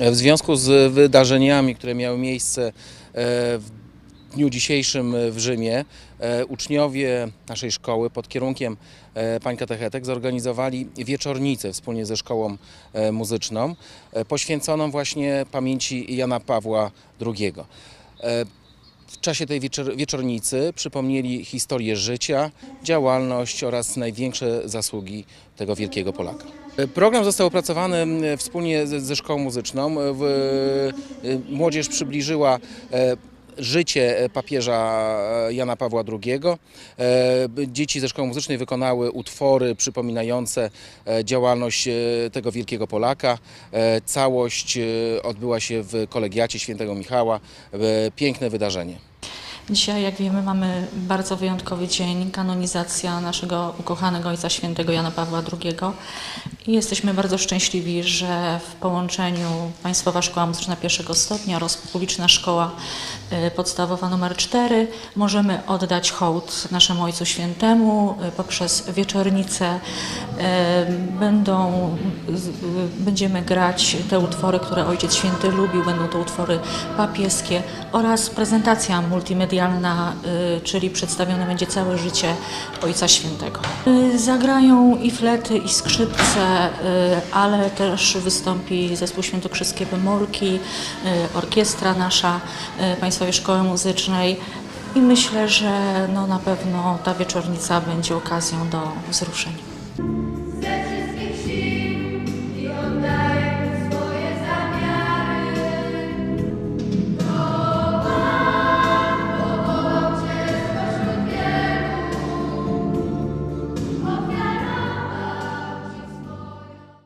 W związku z wydarzeniami, które miały miejsce e, w dniu dzisiejszym w Rzymie, e, uczniowie naszej szkoły pod kierunkiem e, pań katechetek zorganizowali wieczornicę wspólnie ze szkołą e, muzyczną, e, poświęconą właśnie pamięci Jana Pawła II. E, W czasie tej wieczor- wieczornicy przypomnieli historię życia, działalność oraz największe zasługi tego wielkiego Polaka. E, Program został opracowany m, wspólnie ze, ze szkołą muzyczną. E, W, e, młodzież przybliżyła e, życie papieża e, Jana Pawła II. E, Dzieci ze szkoły muzycznej wykonały utwory przypominające e, działalność e, tego wielkiego Polaka. E, Całość e, odbyła się w kolegiacie świętego Michała. E, Piękne wydarzenie. Dzisiaj, jak wiemy, mamy bardzo wyjątkowy dzień, kanonizacja naszego ukochanego Ojca Świętego Jana Pawła II. I jesteśmy bardzo szczęśliwi, że w połączeniu Państwowa Szkoła Muzyczna pierwszego stopnia oraz Publiczna Szkoła Podstawowa nr 4 możemy oddać hołd naszemu Ojcu Świętemu y, poprzez wieczornicę. Y, Będą, będziemy grać te utwory, które Ojciec Święty lubił, będą to utwory papieskie oraz prezentacja multimedialna, czyli przedstawione będzie całe życie Ojca Świętego. Zagrają i flety, i skrzypce, ale też wystąpi zespół świętokrzyskie Bemolki, y, orkiestra nasza y, Państwowej Szkoły Muzycznej. I myślę, że no na pewno ta wieczornica będzie okazją do wzruszeń.